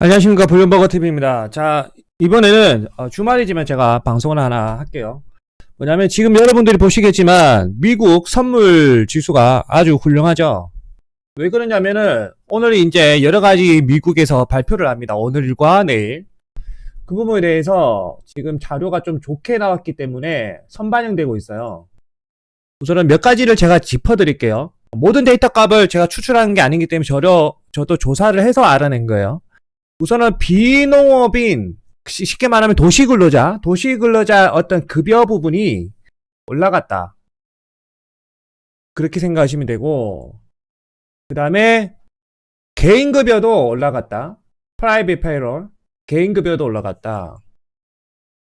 안녕하십니까 불륜버거TV입니다. 자 이번에는 어, 주말이지만 제가 방송을 하나 할게요. 뭐냐면 지금 여러분들이 보시겠지만 미국 선물 지수가 아주 훌륭하죠. 왜 그러냐면은 오늘 이제 여러 가지 미국에서 발표를 합니다. 오늘과 내일. 그 부분에 대해서 지금 자료가 좀 좋게 나왔기 때문에 선반영되고 있어요. 우선은 몇 가지를 제가 짚어 드릴게요. 모든 데이터 값을 제가 추출하는 게 아니기 때문에 저도, 저도 조사를 해서 알아낸 거예요. 우선은 비농업인 시- 쉽게 말하면 도시근로자, 도시근로자 어떤 급여 부분이 올라갔다. 그렇게 생각하시면 되고 그 다음에 개인급여도 올라갔다. 프라이빗 페이롤 개인급여도 올라갔다.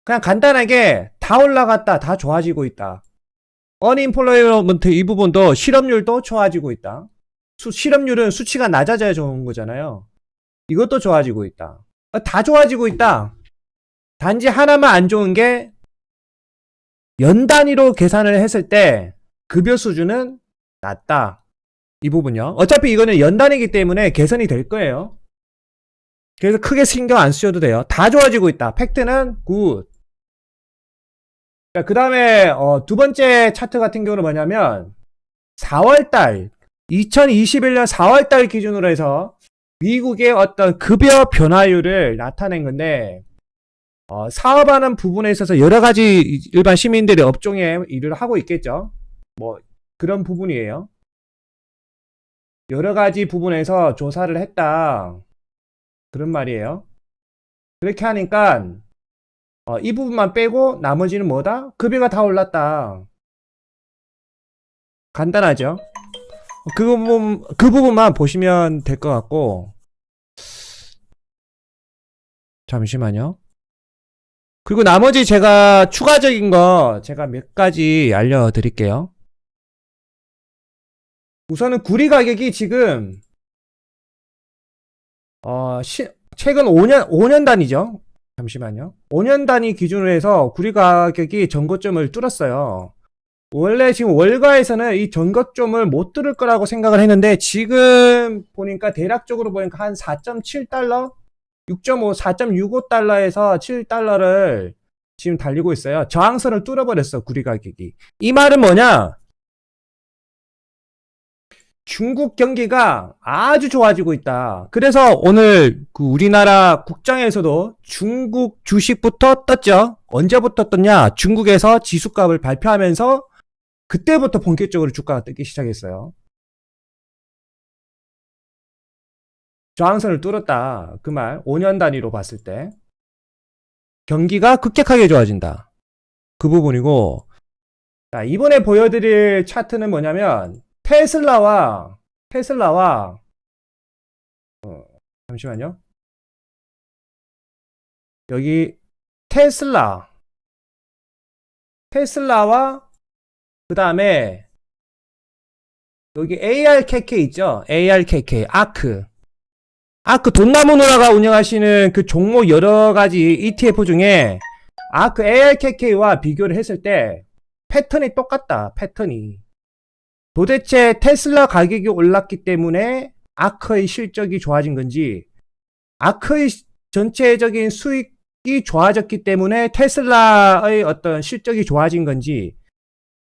그냥 간단하게 다 올라갔다. 다 좋아지고 있다. 어닝플로이먼트 이 부분도 실업률도 좋아지고 있다. 수- 실업률은 수치가 낮아져야 좋은 거잖아요. 이것도 좋아지고 있다. 어, 다 좋아지고 있다. 단지 하나만 안 좋은 게 연 단위로 계산을 했을 때 급여 수준은 낮다. 이 부분요. 어차피 이거는 연 단위이기 때문에 개선이 될 거예요. 그래서 크게 신경 안 쓰셔도 돼요. 다 좋아지고 있다. 팩트는 굿. 그 다음에 어, 두 번째 차트 같은 경우는 뭐냐면 4월달 2021년 4월달 기준으로 해서 미국의 어떤 급여 변화율을 나타낸 건데 어, 사업하는 부분에 있어서 여러 가지 일반 시민들이 업종에 일을 하고 있겠죠. 뭐 그런 부분이에요. 여러 가지 부분에서 조사를 했다. 그런 말이에요. 그렇게 하니까 어, 이 부분만 빼고 나머지는 뭐다? 급여가 다 올랐다. 간단하죠? 그 부분, 그 부분만 보시면 될 것 같고, 잠시만요. 그리고 나머지 제가 추가적인 거 제가 몇 가지 알려드릴게요. 우선은 구리 가격이 지금, 어, 시, 최근 5년, 5년 단위죠. 잠시만요. 5년 단위 기준으로 해서 구리 가격이 전고점을 뚫었어요. 원래 지금 월가에서는 이 전거점을 못 뚫을 거라고 생각을 했는데 지금 보니까 대략적으로 보니까 한 4.7달러, 6.5, 4.65달러에서 7달러를 지금 달리고 있어요. 저항선을 뚫어버렸어 구리 가격이. 이 말은 뭐냐? 중국 경기가 아주 좋아지고 있다. 그래서 오늘 그 우리나라 국장에서도 중국 주식부터 떴죠. 언제부터 떴냐? 중국에서 지수값을 발표하면서 그때부터 본격적으로 주가가 뜨기 시작했어요. 저항선을 뚫었다. 그 말, 5년 단위로 봤을 때. 경기가 급격하게 좋아진다. 그 부분이고, 자, 이번에 보여드릴 차트는 뭐냐면, 테슬라와, 테슬라와, 어, 잠시만요. 여기, 테슬라, 테슬라와 그 다음에 여기 ARKK 있죠? ARKK, 아크. 아크 돈나무 누나가 운영하시는 그 종목 여러 가지 ETF 중에 아크 ARKK와 비교를 했을 때 패턴이 똑같다. 패턴이. 도대체 테슬라 가격이 올랐기 때문에 아크의 실적이 좋아진 건지 아크의 전체적인 수익이 좋아졌기 때문에 테슬라의 어떤 실적이 좋아진 건지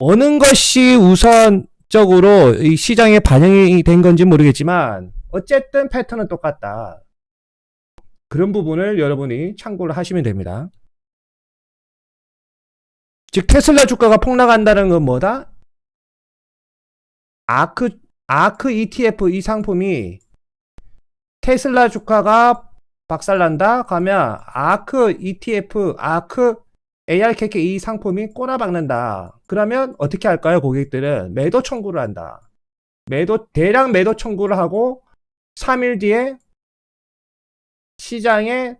어느 것이 우선적으로 이 시장에 반영이 된 건지 모르겠지만 어쨌든 패턴은 똑같다. 그런 부분을 여러분이 참고를 하시면 됩니다. 즉 테슬라 주가가 폭락한다는 건 뭐다? 아크 아크 ETF 이 상품이 테슬라 주가가 박살난다 가면 아크 ETF 아크 ARKK 이 상품이 꼬라박는다. 그러면 어떻게 할까요? 고객들은 매도 청구를 한다. 매도 대량 매도 청구를 하고 3일 뒤에 시장에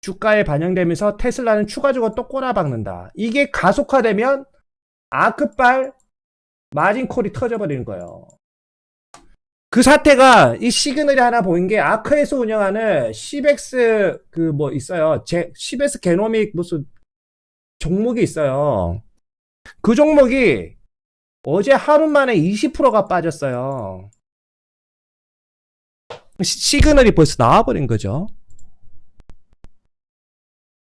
주가에 반영되면서 테슬라는 추가적으로 또 꼬라박는다. 이게 가속화되면 아크발 마진콜이 터져버리는 거예요. 그 사태가 이 시그널이 하나 보인 게 아크에서 운영하는 시벡스 그 뭐 있어요. 제 시벡스 게노믹 무슨 종목이 있어요. 그 종목이 어제 하루 만에 20%가 빠졌어요. 시- 시그널이 벌써 나와버린 거죠.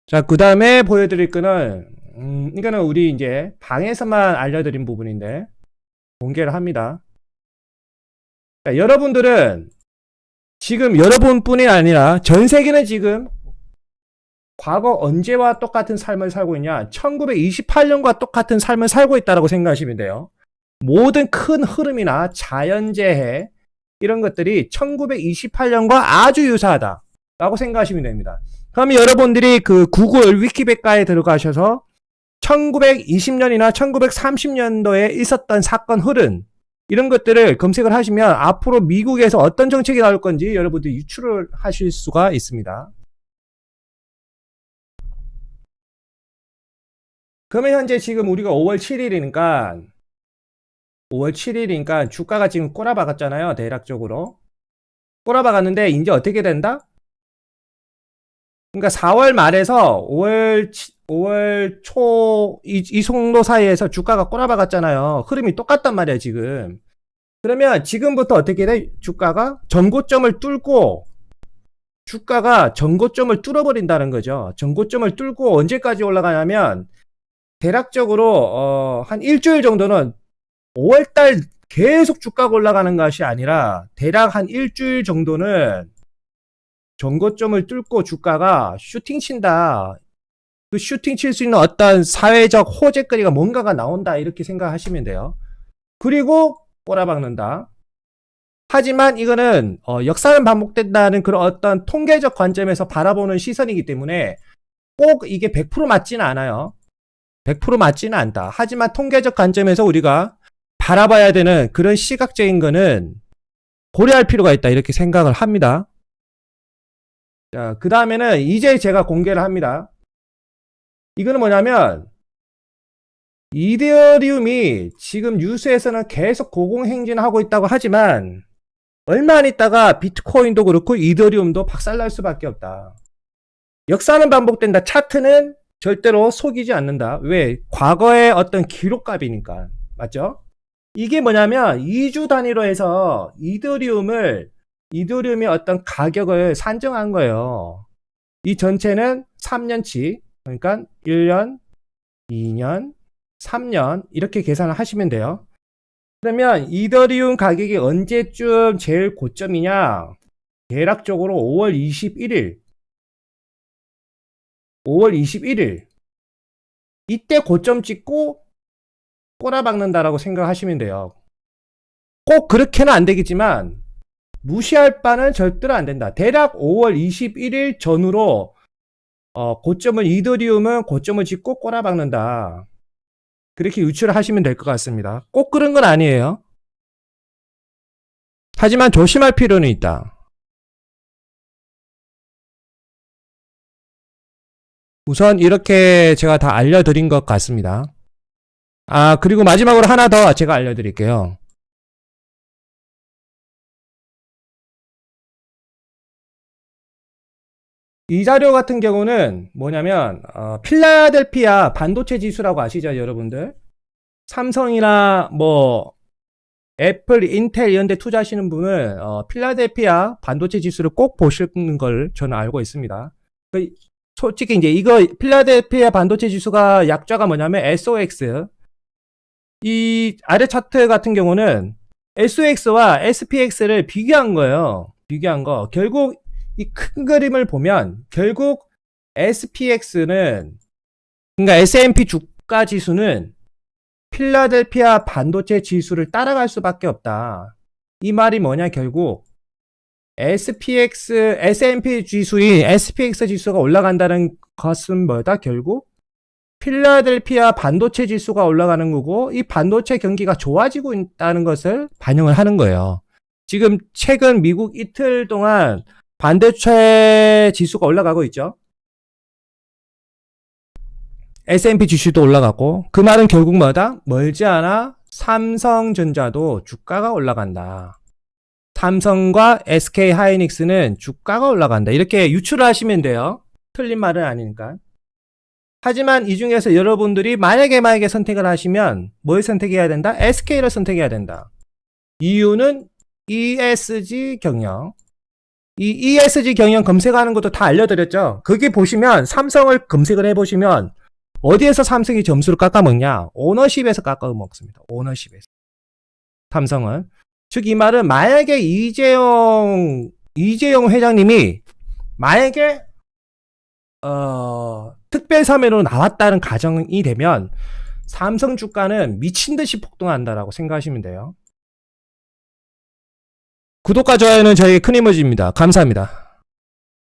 자, 그 다음에 보여드릴 거는, 음, 이거는 우리 이제 방에서만 알려드린 부분인데, 공개를 합니다. 자, 여러분들은 지금 여러분뿐이 아니라 전 세계는 지금 과거 언제와 똑같은 삶을 살고 있냐? 1928년과 똑같은 삶을 살고 있다고 생각하시면 돼요. 모든 큰 흐름이나 자연재해 이런 것들이 1928년과 아주 유사하다라고 생각하시면 됩니다. 그럼 여러분들이 그 구글 위키백과에 들어가셔서 1920년이나 1930년도에 있었던 사건 흐름 이런 것들을 검색을 하시면 앞으로 미국에서 어떤 정책이 나올 건지 여러분들이 유추를 하실 수가 있습니다. 그러면 현재 지금 우리가 5월 7일이니까 5월 7일이니까 주가가 지금 꼬라박았잖아요. 대략적으로. 꼬라박았는데 이제 어떻게 된다? 그러니까 4월 말에서 5월 5월 초 이, 이 정도 사이에서 주가가 꼬라박았잖아요. 흐름이 똑같단 말이에요, 지금. 그러면 지금부터 어떻게 돼? 주가가 전고점을 뚫고 주가가 전고점을 뚫어버린다는 거죠. 전고점을 뚫고 언제까지 올라가냐면 대략적으로 어, 한 일주일 정도는 5월달 계속 주가가 올라가는 것이 아니라 대략 한 일주일 정도는 전고점을 뚫고 주가가 슈팅 친다. 그 슈팅 칠 수 있는 어떤 사회적 호재거리가 뭔가가 나온다. 이렇게 생각하시면 돼요. 그리고 꼬라박는다. 하지만 이거는 어, 역사는 반복된다는 그런 어떤 통계적 관점에서 바라보는 시선이기 때문에 꼭 이게 100% 맞지는 않아요. 100% 맞지는 않다. 하지만 통계적 관점에서 우리가 바라봐야 되는 그런 시각적인 거는 고려할 필요가 있다. 이렇게 생각을 합니다. 자, 그 다음에는 이제 제가 공개를 합니다. 이거는 뭐냐면, 이데리움이 지금 뉴스에서는 계속 고공행진하고 있다고 하지만, 얼마 안 있다가 비트코인도 그렇고 이더리움도 박살날 수밖에 없다. 역사는 반복된다. 차트는 절대로 속이지 않는다. 왜? 과거의 어떤 기록값이니까. 맞죠? 이게 뭐냐면 2주 단위로 해서 이더리움을 이더리움의 어떤 가격을 산정한 거예요. 이 전체는 3년치 그러니까 1년, 2년, 3년 이렇게 계산을 하시면 돼요. 그러면 이더리움 가격이 언제쯤 제일 고점이냐? 대략적으로 5월 21일 5월 21일 이때 고점 찍고 꼬라박는다라고 생각하시면 돼요. 꼭 그렇게는 안 되겠지만 무시할 바는 절대로 안 된다. 대략 5월 21일 전후로 어, 고점을 이더리움은 고점을 찍고 꼬라박는다. 그렇게 유추를 하시면 될 것 같습니다. 꼭 그런 건 아니에요. 하지만 조심할 필요는 있다. 우선 이렇게 제가 다 알려드린 것 같습니다. 아, 그리고 마지막으로 하나 더 제가 알려드릴게요. 이 자료 같은 경우는 뭐냐면, 어, 필라델피아 반도체 지수라고 아시죠, 여러분들? 삼성이나 뭐, 애플, 인텔 이런 데 투자하시는 분은, 어, 필라델피아 반도체 지수를 꼭 보시는 걸 저는 알고 있습니다. 그, 솔직히 이제 이거 필라델피아 반도체 지수가 약자가 뭐냐면 SOX. 이 아래 차트 같은 경우는 SOX와 SPX를 비교한 거예요. 비교한 거. 결국 이 큰 그림을 보면 결국 SPX는 그러니까 S&P 주가 지수는 필라델피아 반도체 지수를 따라갈 수밖에 없다. 이 말이 뭐냐 결국 SPX, S&P 지수인 SPX 지수가 올라간다는 것은 뭐다? 결국 필라델피아 반도체 지수가 올라가는 거고 이 반도체 경기가 좋아지고 있다는 것을 반영을 하는 거예요. 지금 최근 미국 이틀 동안 반도체 지수가 올라가고 있죠. S&P 지수도 올라가고 그 말은 결국 뭐다? 멀지 않아 삼성전자도 주가가 올라간다. 삼성과 SK 하이닉스는 주가가 올라간다. 이렇게 유추를 하시면 돼요. 틀린 말은 아니니까. 하지만 이 중에서 여러분들이 만약에 만약에 선택을 하시면 뭘 선택해야 된다? SK를 선택해야 된다. 이유는 ESG 경영. 이 ESG 경영 검색하는 것도 다 알려드렸죠. 거기 보시면 삼성을 검색을 해보시면 어디에서 삼성이 점수를 깎아먹냐? 오너십에서 깎아먹습니다. 오너십에서. 삼성은. 즉, 이 말은 만약에 이재용, 이재용 회장님이 만약에, 어, 특별사면으로 나왔다는 가정이 되면 삼성 주가는 미친 듯이 폭등한다라고 생각하시면 돼요. 구독과 좋아요는 저에게 큰 힘을 줍니다. 감사합니다.